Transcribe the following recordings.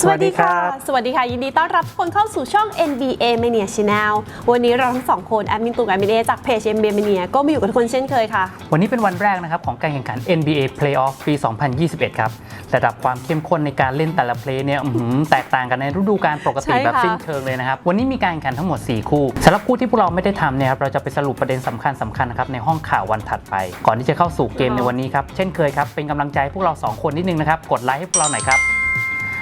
สวัสดีครับสวัสดีค่ะ ยินดีต้อนรับทุกคนเข้าสู่ช่อง NBA Mania Channel วันนี้เราทั้งสองคนแอดมินตูกับแอดมินเอจากเพจ NBA Mania ก็มาอยู่กับทุกคนเช่นเคยค่ะ วันนี้เป็นวันแรกนะครับของการแข่งขัน NBA Playoff ปี 2021 ครับ ระดับความเข้มข้นในการเล่นแต่ละเพลย์เนี่ยอื้อหือแตกต่างกันในฤดูกาลปกติใช่ค่ะแบบสิ้นเชิงเลยนะครับ วันนี้มีการแข่งขันทั้งหมด 4 คู่สำหรับคู่ที่พวกเราไม่ได้ทำเนี่ยครับเราจะไปสรุปประเด็นสำคัญสำคัญนะครับในห้องข่าววันถัดไป ก่อนที่จะเข้าสู่เกมในวันนี้ครับเช่นเคยครับเป็นกำลังใจให้พวกเราสองคนนิดนึงนะครับกดไลค์ให้พวกเราหน่อยครับ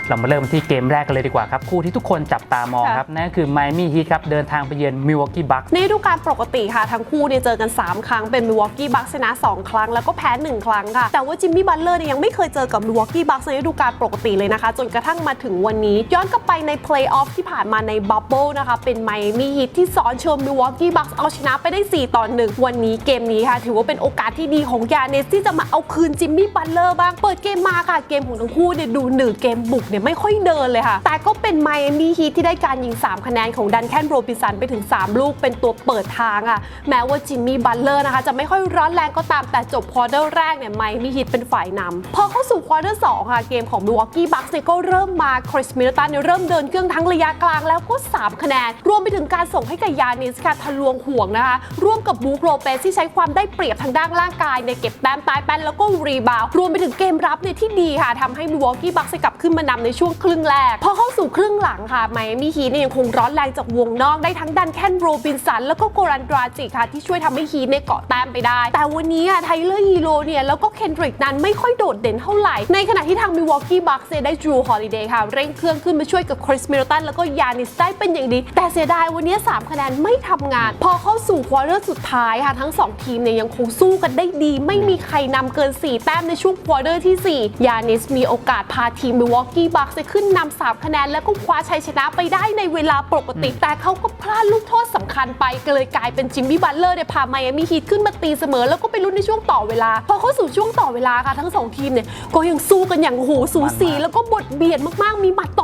เรามาเริ่มที่เกมแรกกันเลยดีกว่าครับ คู่ที่ทุกคนจับตามองครับ นั่นก็คือ Miami Heat ครับ เดินทางไปเยือน Milwaukee Bucks ในฤดูกาลปกติค่ะ ทั้งคู่เนี่ยเจอกัน 3 ครั้งเป็น Milwaukee Bucks ชนะ 2 ครั้งแล้วก็แพ้ 1 ครั้งค่ะ แต่ว่าจิมมี่บัตเลอร์เนี่ยยังไม่เคยเจอกับ Milwaukee Bucks ในฤดูกาลปกติเลยนะคะ จนกระทั่งมาถึงวันนี้ ย้อนกลับไปใน Playoff ที่ผ่านมาใน Bubble นะคะเป็น Miami Heat ที่ซ้อนเชิญ Milwaukee Bucks เอาชนะไปได้ 4 ต่อ 1 วันนี้เกมนี้ค่ะ ถือว่าเป็นโอกาสที่ดีของยาเนสที่จะมาเอาคืนจิมมี่บัตเลอร์บ้างเปิดเกมมาค่ะเกมของทั้งคู่เนี่ยดูหนืดเกมบุกเนี่ยไม่ค่อยเดินเลยค่ะ แต่ก็เป็นไมอามี่ฮีทที่ได้การยิง 3 คะแนนของดันแคนโรบินสันไปถึง 3 ลูกเป็นตัวเปิดทางอะ แม้ว่าจิมมี่บัตเลอร์นะคะ จะไม่ค่อยร้อนแรงก็ตามแต่จบควอเตอร์แรกเนี่ยไมอามี่ฮีทเป็นฝ่ายนำพอเข้าสู่ควอเตอร์สองค่ะเกมของมิวอกกี้บัคส์เนี่ยก็เริ่มมาคริสมิลตันเนี่ยเริ่มเดินเครื่องทั้งระยะกลางแล้วก็ 3 คะแนน รวมไปถึงการส่งให้กับยานิสค่ะทะลวงห่วงนะคะ ร่วมกับบูคโรเปสที่ใช้ความได้เปรียบทางด้านร่างกายในยเก็บแต้มตายแป้นแล้วก็รีบาวรวมไปถึงเกมรับเนี่ยที่ดีค่ะทำให้มิวอกกี้บัคส์กลับขึ้นมานำในช่วงครึ่งแรก พอเข้าสู่ครึ่งหลังค่ะไมอามี่ฮีทเนี่ยยังคงร้อนแรงจากวงนอกได้ทั้งดันแคนโรบินสัน แล้วก็โกรันดราจิค่ะ ที่ช่วยทำให้ฮีทเนี่ยเกาะแต้มไปได้ แต่วันนี้อะไทเลอร์ฮีโร่เนี่ยแล้วก็เคนดริกนั้นไม่ค่อยโดดเด่นเท่าไหร่ ในขณะที่ทางมิวอกกี้บัคส์ได้ดรูฮอลิเดย์ค่ะ เร่งเครื่องขึ้นมาช่วยกับคริสมิลตันแล้วก็ยานิสได้เป็นอย่างดี แต่เสียดายวันนี้3คะแนนไม่ทำงาน พอเข้าสู่ควอเตอร์สุดท้ายค่ะทั้ง 2 ทีมเนี่ยยังคงสู้กันได้ดี ไม่มีใครนำเกิน 4 แต้มในช่วงควอเตอร์ที่ 4 ยานิสมีโอกาสพาทีมมิวอกกี้บัคส์ขึ้นนำ3คะแนนแล้วก็คว้าชัยชนะไปได้ในเวลาปกติ แต่เขาก็พลาดลูกโทษสำคัญไปก็เลยกลายเป็นจิมมี่บัตเลอร์เนี่ยพาไมอามี่ฮีทขึ้นมาตีเสมอ แล้วก็ไปลุ้นในช่วงต่อเวลา พอเข้าสู่ช่วงต่อเวลาค่ะทั้งสองทีมเนี่ยก็ยังสู้กันอย่างโอ้โหสูสีแล้วก็บทเบียดมากๆมีหมัดตอบโต้ก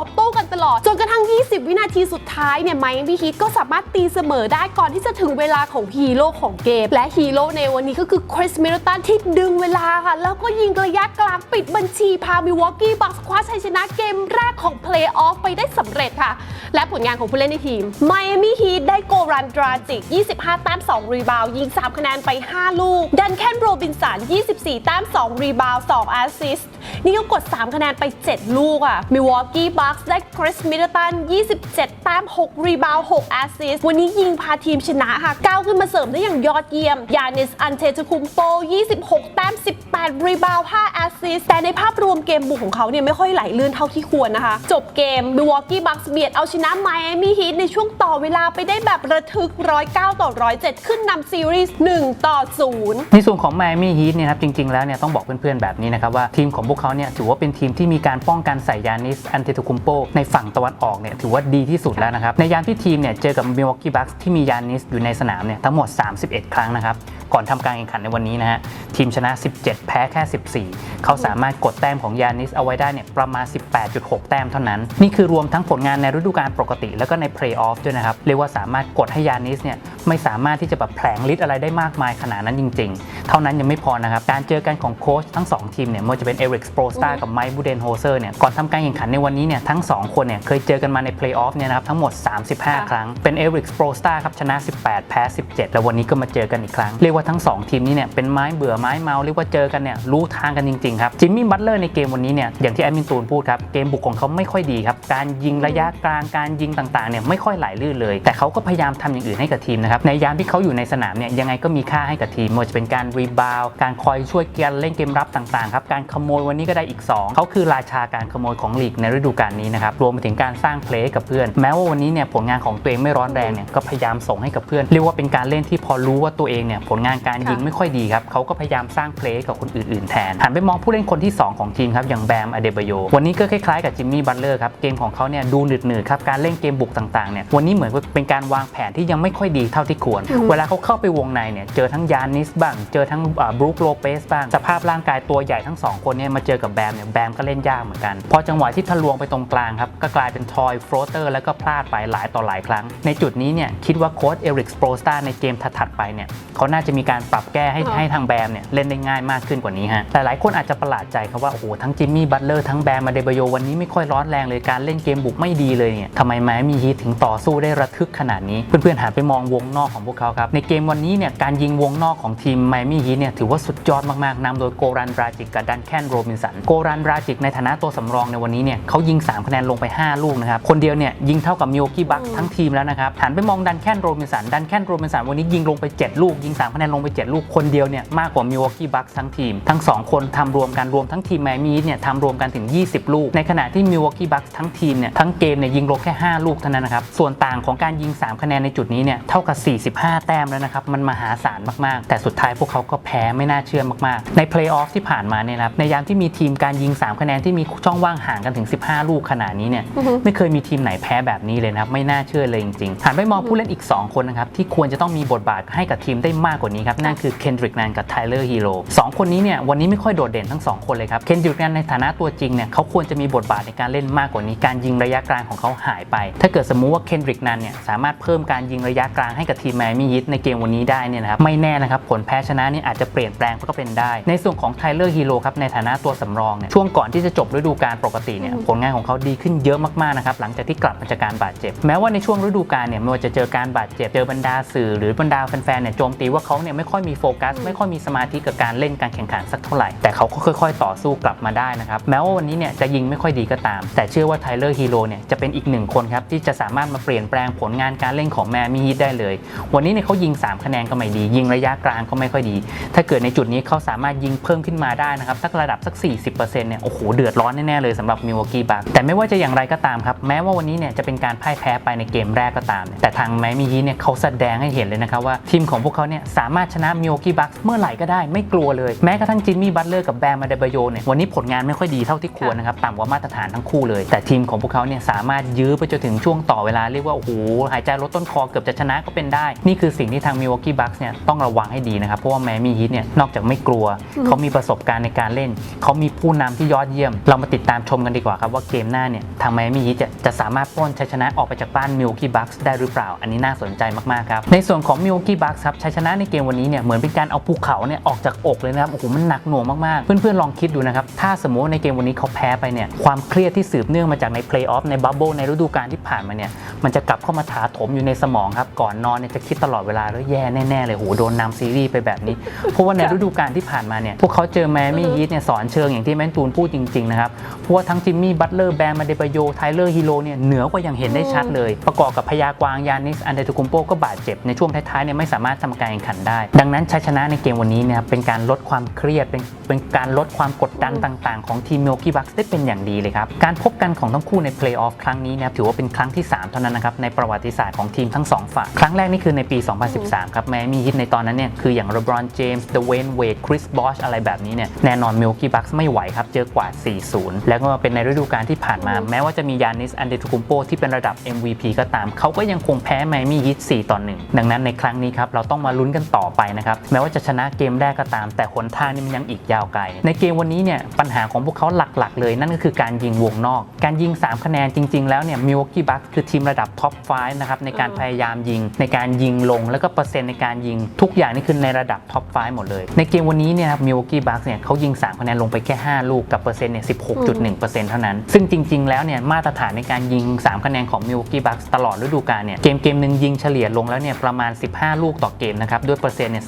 ันต ลอด จนกระทั่ง 20 วินาทีสุดท้ายเนี่ยไมอามี่ฮีทก็สามารถตีเสมอได้ก่อนที่จะถึงเวลาของฮีโร่ของเกม และฮีโร่ในวันนี้ก็คือคริสเมลตันที่ดึงเวลาค่ะ แล้วก็ยิงระยะกลางปิดบัญชีพามิวอกกี้บัคส์คว้าชัยชนะเกมแรกของเพลย์ออฟไปได้สำเร็จค่ะ และผลงานของผู้เล่นในทีมไมอามี่ฮีทได้โกรันดราจิก 25 แต้ม 2 รีบาวด์ยิง 3 คะแนนไป 5 ลูก ดันแคนโรบินสัน 24 แต้ม 2 รีบาว 2 แอสซิสต์นี่ก็กด 3 คะแนนไป 7 ลูกอะมิวอกกี้บัคได้คริสมิดเดิลตัน 27 แต้ม 6 รีบาว 6 แอสซิสวันนี้ยิงพาทีมชนะค่ะก้าวขึ้นมาเสริมได้อย่างยอดเยี่ยม ยานิส อันเทตุคุมโป 26 แต้ม 18 รีบาว 5 แอสซิสแต่ในภาพรวมเกมบุกของเขาเนี่ยไม่ค่อยไหลลื่นเท่าที่ควรนะคะ จบเกมมิวอกกี้บัคส์เบียดเอาชนะไมอามี่ฮีทในช่วงต่อเวลาไปได้แบบระทึก 109 ต่อ 107 ขึ้นนำซีรีส์1ต่อ 0 ในส่วนของ Miami Heat เนี่ยครับจริง ๆ แล้วเนี่ยต้องบอกเพื่อนๆแบบนี้นะครับว่าทีมของพวกเขาเนี่ยถือว่าเป็นทีมที่มีการป้องกันใส่ยานิส อันเทตุคุมโปในฝั่งตะวันออกเนี่ยถือว่าดีที่สุดแล้วนะครับ ในยามที่ทีมเนี่ยเจอกับ Milwaukee Bucks ที่มียานิสอยู่ในสนามเนี่ยทั้งหมด 31 ครั้งนะครับ ก่อนทำการแข่งขันในวันนี้นะฮะทีมชนะ 17 แพ้แค่ 14 เขาสามารถกดแต้มของยานิสเอาไว้ได้เนี่ยประมาณ 18.6 แต้มเท่านั้น นี่คือรวมทั้งผลงานในฤดูกาลปกติ แล้วก็ในเพลย์ออฟด้วยนะครับ เรียกว่าสามารถกดให้ยานิสเนี่ยไม่สามารถที่จะแบบแผลงฤทธิ์อะไรได้มากมายขนาดนั้นจริง ๆ เท่านั้นยังไม่พอนะครับ การเจอกันของโค้ชทั้ง 2 ทีมเนี่ยไม่ว่าจะเป็นเอริกสโปรสตากับไมค์บูเดนโฮเซอร์เนี่ยก่อนทำการแข่งขันในวันนี้เนี่ยทั้ง 2 คนเนี่ยเคยเจอกันมาในเพลย์ออฟเนี่ยนะครับทั้งหมด 35 ครั้งเป็นเอริกสโปรสตาครับชนะ 18 แพ้ 17 แล้ววันนี้ก็มาเจอกันอีกครั้งเรียกว่าทั้ง 2 ทีมนี้เนี่ยเป็นไม้เบื่อไม้เมาเรียกว่าเจอกันเนี่ยรู้ทางกันจริงๆครับจิมมี่บัตเลอร์ในเกมวันนี้เนี่ยอย่างที่แอดมินตูนพูดครับเกมบุกของเขาไม่ค่อยดีครับการยิงระยะกลางการยิงต่างๆเนี่ยไม่ค่อยไหลลื่นเลย แต่เขาก็พยายามทำอย่างอื่นให้กับทีมนะครับในยามที่เขาอยู่ในสนามเนี่ยยังไงก็มีค่าให้กับทีมไม่ว่าจะเป็นการรีบาวการคอยช่วยเกียร์เล่นเกมรับต่างๆครับการขโมยวันนี้ก็ได้อีก 2 เขาคือราชาการขโมยของลีกในฤดูกาลนี้นะครับรวมไปถึงการสร้างเพลย์กับเพื่อน แม้ว่าวันนี้เนี่ยผลงานของตัวเองไม่ร้อนแรงเนี่ยก็พยายามส่งให้กับเพื่อน เรียกว่าเป็นการเล่นที่พอรู้ว่าตัวเองเนี่ยผลงานานการยิงค่ะไม่ค่อยดีครับเขาก็พยายามสร้างเพลย์กับคนอื่น ๆ แทนหันไปมองผู้เล่นคนที่ 2 ของทีมครับอย่างแบมอเดบโยวันนี้ก็คล้ายๆกับจิมมี่บัตเลอร์ครับเกมของเขาเนี่ยดูหนืดๆครับการเล่นเกมบุกต่างๆเนี่ยวันนี้เหมือนเป็นการวางแผนที่ยังไม่ค่อยดีเท่าที่ควรอืมเวลาเขาเข้าไปวงในเนี่ยเจอทั้งยานิสบ้าง เจอทั้งบรูคโลเปสบ้างสภาพร่างกายตัวใหญ่ทั้งสองคนเนี่ยมาเจอกับแบมเนี่ยแบมก็เล่นยากเหมือนกัน พอจังหวะที่ทะลวงไปตรงกลางครับก็กลายเป็นทอยโฟลเตอร์แล้วก็พลาดไปหลายต่อหลายครั้ง ในจุดนี้เนี่ยคิดว่าโค้ชเอริกสโปรสตาในเกมถัดๆไปเนี่ยเขาน่าจะมีการปรับแก้ให้ค่ะให้ทางแบมเนี่ยเล่นได้ง่ายมากขึ้นกว่านี้ฮะแต่หลายคนอาจจะประหลาดใจครับว่าโอ้โหทั้งจิมมี่บัตเลอร์ทั้งแบมมาเดบโยวันนี้ไม่ค่อยร้อนแรงเลยการเล่นเกมบุกไม่ดีเลยเนี่ยทำไมแม้มีฮีทถึงต่อสู้ได้ระทึกขนาดนี้ เพื่อนๆหันไปมองวงนอกของพวกเขาครับในเกมวันนี้เนี่ยการยิงวงนอกของทีมไมมี่ฮีทเนี่ยถือว่าสุดยอดมากๆนำโดยโกรันราจิกกับดันแคนโรบินสันโกรันราจิกในฐานะตัวสำรองในวันนี้เนี่ยเขายิง 3 คะแนนลงไป 5 ลูกนะครับคนเดียวเนี่ยยิงเท่ากับมิโอกิบักอืมทั้งทีมแล้วนะครับหันไปมองดันแคนโรบินสันดันแคนโรบินสันวันนี้ยิงลงไป 7 ลูกยิง3คะแนนลงไป 7 ลูกคนเดียวเนี่ยมากกว่ามิโอกิบักทั้งทีม ทั้ง 2 คนทำรวมกันรวมทั้งทีมไมมี่เนี่ยทำรวมกันถึง 20 ลูก ในขณะที่มิโอกิบักทั้งทีมเนี่ยทั้งเกมเนี่ยยิงลงแค่ 5 ลูกเท่านั้นนะครับส่วนต่างของการยิง 3 คะแนนในจุดนี้เนี่ยเท่ากับ 45 แต้มแล้วนะครับมันมหาศาลมากๆ แต่สุดท้ายพวกเขาก็แพ้ไม่น่าเชื่อมากๆ ในเพลย์ออฟที่ผ่านมาเนี่ยนะครับในยามที่มีทีมการยิง 3 คะแนนที่มีช่องว่างห่างกันถึง 15 ลูกขนาดนี้เนี่ยอือฮึไม่เคยมีทีมไหนแพ้แบบนี้เลยนะครับไม่น่าเชื่อเลยจริงๆหันไปมองผู้เล่นอีก 2 คนนะครับที่ควรจะต้องมีบทบาทให้กับทีมได้มากกว่านี้ครับนั่นคือเคนดริกแนนกับไทเลอร์ฮีโร่สองคนนี้เนี่ยวันนี้ไม่ค่อยโดดเด่นทั้ง 2 คนเลยครับเคนดริกแนนในฐานะตัวจริงเนี่ยเขาควรจะมีบทบาทในการเล่นมากกว่านี้การยิงระยะกลางของเขาหายไป ถ้าเกิดสมมุติว่าเคนดริกแนนเนี่ยสามารถเพิ่มการยิงระยะกลางให้กับทีมแมมี่ฮิตในเกมวันนี้ได้เนี่ยนะครับไม่แน่นะครับผลแพ้ชนะนี่อาจจะเปลี่ยนแปลงก็เป็นได้ ในส่วนของไทเลอร์ฮีโร่ครับในฐานะตัวสำรองเนี่ยช่วงก่อนที่จะจบฤดูกาลปกติเนี่ยผลงานของเขาดีขึ้นเยอะมากๆนะครับหลังจากที่กลับมาจากการบาดเจ็บ แม้ว่าในช่วงฤดูกาลเนี่ยไม่ว่าจะเจอการบาดเจ็บเจอบรรดาสื่อหรือบรรดาแฟนๆเนี่ยโจมตีว่าเขาเนี่ยไม่ค่อยมีโฟกัส ไม่ค่อยมีสมาธิกับการเล่นการแข่งขันสักเท่าไหร่ แต่เขาก็ค่อยๆ ต่อสู้กลับมาได้นะครับ แม้ว่าวันนี้เนี่ยจะยิงไม่ค่อยดีก็ตาม แต่เชื่อว่าไทเลอร์ฮีโร่เนี่ยจะเป็นอีกหนึ่งคนครับ ที่จะสามารถมาเปลี่ยนแปลงผลงานการเล่นของแมมี่ฮีทได้เลย วันนี้เนี่ยเขายิง 3 คะแนนก็ไม่ดี ยิงระยะกลางก็ไม่ค่อยดี ถ้าเกิดในจุดนี้เขาสามารถยิงเพิ่มขึ้นมาได้นะครับสักระดับสัก 40%เนี่ยโอ้โหเดือดร้อนแน่ๆเลยสำหรับมิว a กี้บัคแต่ไม่ว่าจะอย่างไรก็ตามครับแม้ว่าวันนี้เนี่ยจะเป็นการพ่ายแพ้ไปในเกมแรกก็ตามเนี่ยแต่ทางแมมี่ฮีทเนี่ยเขาแสดงให้เห็นเลยนะครับว่าทีมของพวกเขาเนี่ยสามารถชนะมิว a กี้บัคเมื่อไหร่ก็ได้ไม่กลัวเลย แม้กระทั่งจิมมี่บัตเลอร์กับแบมมาเดบโยเนี่ยวันนี้ผลงานไม่ค่อยดีเท่าที่ควรนะครับต่ำกว่ามาตรฐานทั้งคู่เลย แต่ทีมของพวกเขาเนี่ยสามารถยื้อไปจนถึงช่วงต่อเวลาเรียกว่าโอ้โหหายใจลดต้นคอเกือบจะชนะก็เป็นได้ นี่คือสิ่งที่ทางมิว a กี้บัคเนี่ยต้องระวังให้ดีนะครับ เพราะว่าแมมี่ฮีทเนี่ยนอกจากไม่กลัว เขามีประสบการณ์ในการเล่น เขามีผู้นำที่ยอดเยี่ยม เรามาติดตามชมกันดีกว่าครับว่าเกมหน้าเนี่ยทางแมมี่ฮีทจะจะสามารถปล้นชัยชนะออกไปจากบ้านมิวกี้บัคได้หรือเปล่า อันนี้น่าสนใจมากๆครับในส่วนของมิวกี้บัคครับชัยชนะในเกมวันนี้เนี่ยเหมือนเป็นการเอาภูเขาเนี่ยออกจากอกเลยนะครับโอ้โหมันหนักหน่วงมากๆ เพื่อนๆลองคิดดูนะครับถ้าสมมติว่าในเกมวันนี้เขาแพ้ไปเนี่ยความเครียดที่สืบเนื่องมาจากในเพลย์ออฟในบับเบิลในฤดูกาลที่ผ่านมาเนี่ยมันจะกลับเข้ามาถาโถมอยู่ในสมองครับก่อนนอนเนี่ยจะคิดตลอดเวลาแล้วแย่แน่ๆเลยโหโดนนำซีรีส์ไปแบบนี้เพราะว่าในฤดูกาลที่ผ่านมาเนี่ยพวกเขาเจอแมมี่ฮีทเนี่ยสอนเชิงอย่างที่แมนตูนพูดจริงๆนะครับเพราะว่าทั้งจิมมี่บัตเลอร์แบมมาเดบโยไทเลอร์ฮีโร่เนี่ยเหนือกว่าอย่างเห็นได้ชัดเลย ประกอบกับพยากวางยานิสอันเดตุคุมโปก็บาดเจ็บในช่วงท้ายๆเนี่ยไม่สามารถทำการแข่งขันได้ดังนั้นชัยชนะในเกมวันนี้เนี่ยเป็นการลดความเครียดเป็นเป็นการลดความกดดันต่างๆ ของทีมมิลกี้บัคได้เป็นอย่างดีเลยครับ การพบกันของทั้งคู่ในเพลย์ออฟครั้งนี้นะครับถือว่าเป็นครั้งที่ 3 เท่านั้นนะครับในประวัติศาสตร์ของทีมทั้งสองฝ่ายครั้งแรกนี่คือในปี 2013 ครับแม้มีฮิตในตอนนั้นเนี่ยคืออย่าง LeBron James Dwayne Wade Chris Bosh อะไรแบบนี้เนี่ยแน่นอนมิลกี้บัคไม่ไหวครับเจอกว่า 4-0 แล้วก็มาเป็นในฤดูกาลที่ผ่านมา แม้ว่าจะมียานิสอันเดตุคุมโปที่เป็นระดับ MVP ก็ตามเขาก็ยังคงแพ้ไมมี่ฮิต4ต่อ1ดังนั้นในครั้งนี้ครับเราต้องมาลุ้นกันต่อไปนะครับแม้ว่าจะชนะเกมแรกก็ตาม แต่หนทางนี่มันยังอีกยาวไกล ในเกมวันนี้เนี่ยปัญหาของพวกเขาหลักๆ เลยนั่นก็คือการยิงวงนอก การยิง 3 คะแนนจริง ๆ แล้วเนี่ยมิวกี้บัคคือทีมระดับท็อป5นะครับในการพยายามยิง ในการยิงลงแล้วก็เปอร์เซ็นต์ในการยิงทุกอย่างนี่คือในระดับท็อป5หมดเลย ในเกมวันนี้เนี่ยมิวกี้บัคเนี่ยเขายิง 3 คะแนนลงไปแค่ 5 ลูกกับเปอร์เซ็นต์เนี่ย16.1%เท่านั้น ซึ่งจริง ๆ แล้วเนี่ยมาตรฐานในการยิง 3 คะแนนของมิวกี้บัคตลอดฤดูกาลเนี่ยเกมเกมหนึ่งยิงเฉลี่ยลงแล้วเนี่ยประมาณ 15 ลูกต่อเกมนะครับด้วยเปอร์เซ็นต์เนี่ย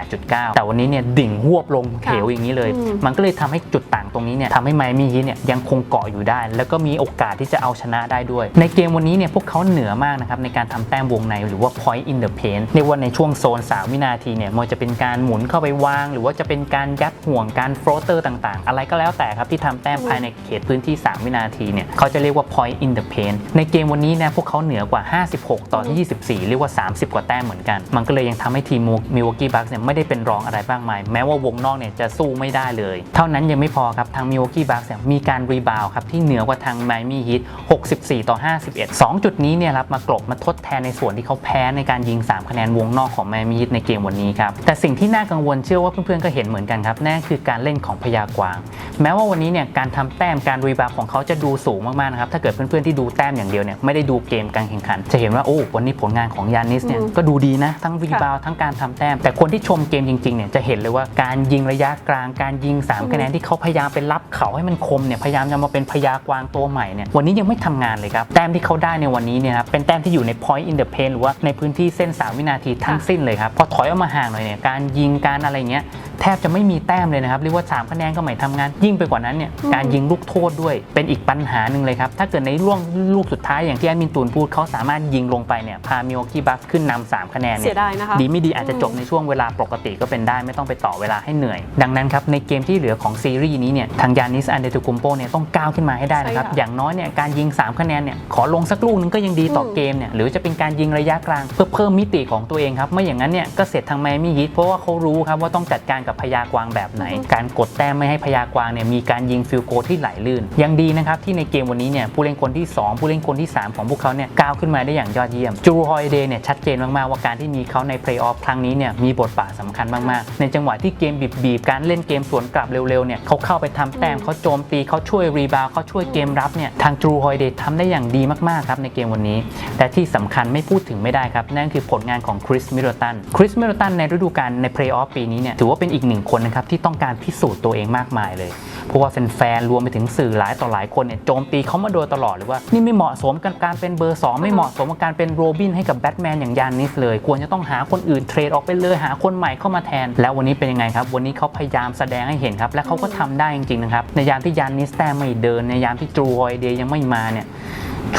38.9 แต่วันนี้เนี่ยดิ่งหวบลงเหวอย่างนี้เลยอืมมันก็เลยทำให้จุดต่างตรงนี้เนี่ยทำให้ไมมี่ฮีทเนี่ยยังคงเกาะอยู่ได้ แล้วก็มีโอกาสที่จะเอาชนะได้ด้วย ในเกมวันนี้เนี่ยพวกเขาเหนือมากนะครับในการทำแต้มวงในหรือว่า point in the paint เรียกว่าในช่วงโซน 3 วินาทีเนี่ยไมันจะเป็นการหมุนเข้าไปวาง หรือว่าจะเป็นการยัดห่วงการโฟลเตอร์ต่างๆ อะไรก็แล้วแต่ครับที่ทำแต้มภายในเขตพื้นที่ 3 วินาทีเนี่ยเขาจะเรียกว่า point in the paint ในเกมวันนี้เนี่ยพวกเขาเหนือกว่า 56 ต่อ24 เรียกว่า 30 กว่าแต้มเหมือนกัน มันก็เลยยังทำให้ทีมมิว a กี้บัคเนี่ยไม่ได้เป็นรองอะไรบ้างมาย แม้ว่าวงนอกเนี่ยจะสู้ไม่ได้เลย เท่านั้นยังไม่พอครับทางมิว a กี้บัคเนี่ยมีการรีบาวครับที่เหนือกว่าทางไมมี่ฮิต64 ต่อ 51 2 จุดนี้เนี่ยรับมากลบมาทดแทนในส่วนที่เขาแพ้ในการยิง 3 คะแนนวงนอกของไมมี่ฮิตในเกมวันนี้ครับแต่สิ่งที่น่ากังวลเชื่อว่าเพื่อนๆก็เห็นเหมือนกันครับนั่นคือการเล่นของพยากวาง แม้ว่าวันนี้เนี่ยการทำแต้มการรีบาวของเขาจะดูสูงมากๆนะครับถ้าเกิดเพื่อนๆที่ดูแต้มอย่างเดียวเนี่ยไม่ได้ดูเกมการแข่งขัน จะเห็นว่าโอ้วันนี้ผลงานของยานิสเนี่ยก็ดูดีนะทั้งรีบาวทั้งการทำแต้ม แต่คนที่ชมเกมจริงๆเนี่ยจะเห็นเลยว่าการยิงระยะกลางการยิง 3 คะแนนที่เขาพยายามไปรับเขาให้มันคมเนี่ยพยายามจะมาเป็นพยากวางตัวใหม่เนี่ยวันนี้ยังไม่ทำงานเลยครับแต้มที่เขาได้ในวันนี้เนี่ยครับเป็นแต้มที่อยู่ใน point in the paint หรือว่าในพื้นที่เส้น 3 วินาทีทั้งสิ้นเลยครับพอถอยออกมาห่างหน่อยเนี่ยการยิงการอะไรเงี้ย แทบจะไม่มีแต้มเลยนะครับเรียกว่า3คะแนนก็ไม่ทำงาน ยิ่งไปกว่านั้นเนี่ยการยิงลูกโทษด้วยเป็นอีกปัญหาหนึ่งเลยครับ ถ้าเกิดในล่วงลูกสุดท้ายอย่างที่แอดมินตูนพูดเขาสามารถยิงลงไปเนี่ยพามิโอคีบัคขึ้นนำสามคะแนนเนี่เสียดายนะคะดีไม่ดีอาจจะจบในช่วงเวลาปกติก็เป็นได้ไม่ต้องไปต่อเวลาให้เหนื่อย ดังนั้นครับในเกมที่เหลือของซีรีส์นี้เนี่ยทางยานิสอันเดตุกุมโปเนี่ยต้องก้าวขึ้นมาให้ได้นะครับใช่ค่ะอย่างน้อยเนี่ยการยิง 3 คะแนนเนี่ยขอลงสักลูกนึงก็ยังดีต่ออมเกมเนี่ยหรือจะเป็นการยิงระยะกลางเพื่อเพิ่มมิติของตัวเองครับไม่อย่างนั้นเนี่ยก็เสร็จทางไมอามี่ฮิตเพราะว่าเขารู้ครับว่าต้องจัดการกับพยากวางแบบไหน การกดแต้มไม่ให้พยากวางเนี่ยมีการยิงฟิลโกลที่ไหลลื่น ยังดีนะครับที่ในเกมวันนี้เนี่ยผู้เล่นคนที่ 2 ผู้เล่นคนที่ 3 ของพวกเขาเนี่ยก้าวขึ้นมาได้อย่างยอดเยี่ยมจูฮอยเดย์เนี่ยชัดเจนมากๆว่าการที่มีเขาในเพลย์ออฟครั้งนี้เนี่ยมีบทบาทสำคัญมากๆ ในจังหวะที่เกมบีบๆการเล่นเกมสวนกลับเร็วๆเนี่ยเขาเข้าไปทำแต้มเขาโจมตีเขาช่วยรีบาวเขาช่วยเกมรับเนี่ยทางจูฮอยเดย์ทำได้อย่างดีมากๆครับในเกมวันนี้แต่ที่สำคัญไม่พูดถึงไม่ได้ครับนั่นคือผลงานของคริสมิ d ตันคริสมิ d ตันในฤดูกาลในเพลย์ออฟปีนี้เนี่ยถือว่าเป็นอีกหนึ่งคนนะครับที่ต้องการพิสูจน์ตัวเองมากมายเลย เพราะว่าแฟนๆรวมไปถึงสื่อหลายต่อหลายคนเนี่ยโจมตีเขามาโดยตลอดเลยว่านี่ไม่เหมาะสมกับการเป็นเบอร์ 2 ไม่เหมาะสมกับการเป็นโรบินให้กับแบทแมนอย่างยานนิสเลย ควรจะต้องหาคนอื่นเทรดออกไปเลยหาคนใหม่เข้ามาแทน แล้ววันนี้เป็นยังไงครับ วันนี้เขาพยายามแสดงให้เห็นครับ และเขาก็ทำได้จริงๆนะครับในยามที่ยานนิสแต้ไม่เดินในยามที่จูฮอยเดย์ยังไม่มาเนี่ย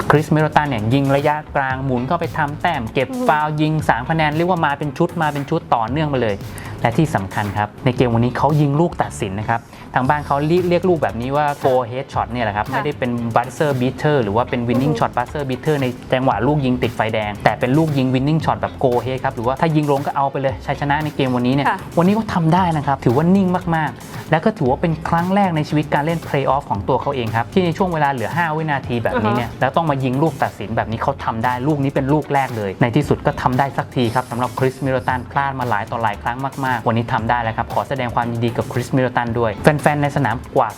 คริสเมโรตันเนี่ยยิงระยะกลางหมุนเข้าไปทำแต้มเก็บฟาวล์ยิง3คะแนนเรียกว่ามาเป็นชุดมาเป็นชุดต่อเนื่องไปเลย และที่สำคัญครับ ในเกมวันนี้เขายิงลูกตัดสินนะครับ ทางบ้านเขาเรียกเรียกลูกแบบนี้ว่า go head shot เนี่ยแหละครับค่ะไม่ได้เป็น buzzer beater หรือว่าเป็น winning shot buzzer beater ในจังหวะลูกยิงติดไฟแดง แต่เป็นลูกยิง winning shot แบบ go head ครับหรือว่าถ้ายิงลงก็เอาไปเลยชัยชนะในเกมวันนี้เนี่ยค่ะวันนี้เขาทำได้นะครับถือว่านิ่งมากๆ และก็ถือว่าเป็นครั้งแรกในชีวิตการเล่นเพลย์ออฟของตัวเขาเองครับ ที่ในช่วงเวลาเหลือ 5 วินาทีแบบนี้เนี่ยแล้วต้องมายิงลูกตัดสินแบบนี้เขาทำได้ลูกนี้เป็นลูกแรกเลย ในที่สุดก็ทำได้สักทีครับสำหรับคริสมิโรตันพลาดมาหลายต่อหลายครั้งมากๆ วันนี้ทำได้แล้วครับ ขอแสดงความยินดีกับคริสมิโรตันด้วย แฟนๆในสนามกว่า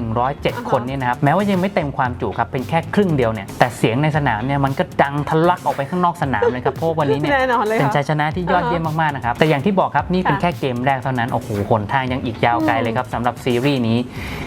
9,107 คนเนี่ยนะครับแม้ว่ายังไม่เต็มความจุครับเป็นแค่ครึ่งเดียวเนี่ยแต่เสียงในสนามเนี่ยมันก็ดังทะลักออกไปข้างนอกสนามเลยครับเพราะว่าวันนี้เนี่ยแน่นอนเลยเป็นค่ะชัยชนะที่ยอดเยี่ยมมากๆนะครับแต่อย่างที่บอกครับนี่เป็นค่ะแค่เกมแรกเท่านั้นโอ้โหหนทางยังอีกยาวไกลเลยครับสำหรับซีรีส์นี้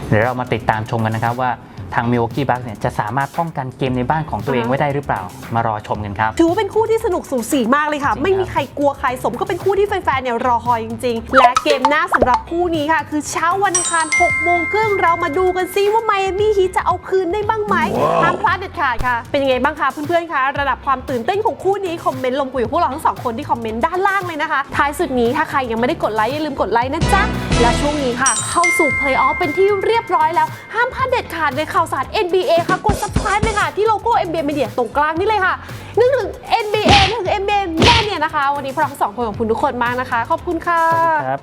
เดี๋ยวเรามาติดตามชมกันนะครับว่า ทางมิ l ว a กี้บัคเนี่ยจะสามารถป้องกันเกมในบ้านของตัวเองไว้ได้หรือเปล่า มารอชมกันครับ ถือว่าเป็นคู่ที่สนุกสูสีมากเลยค่ะจริงครับไม่มีใครกลัวใครสมก็เป็นคู่ที่แฟนๆเนี่ยรอคอยจริง ๆ และเกมหน้าสำหรับคู่นี้ค่ะ คือเช้าวันอังคาร6โมงครึ่งเรามาดูกันซิว่าไมอามี่ฮีทจะเอาคืนได้บ้างไหมห้ามพลาดเด็ดขาดค่ะ เป็นยังไงบ้างคะเพื่อนๆคะระดับความตื่นเต้นของคู่นี้คอมเมนต์ลงคุยกับพวกเราทั้งสองคนที่คอมเมนต์ด้านล่างเลยนะคะท้ายสุดนี้ถ้าใครยังไม่ได้กดไลค์อย่าลืมกดไลค์นะจ๊ะและช่วงนี้ค่ะ เข้าสู่เพลย์ออฟเป็นที่เรียบร้อยแล้วห้ามพลาดเด็ดขาดในข่าวสาร NBA ค่ะ กด subscribe เลยค่ะ ที่โลโก้ NBA Media ตรงกลางนี่เลยค่ะ นึกถึง NBA นึกถึง NBA แน่เนี่ยนะคะ วันนี้พวกเราทั้งสองคนขอบคุณทุกคนมากนะคะ ขอบคุณค่ะ ครับ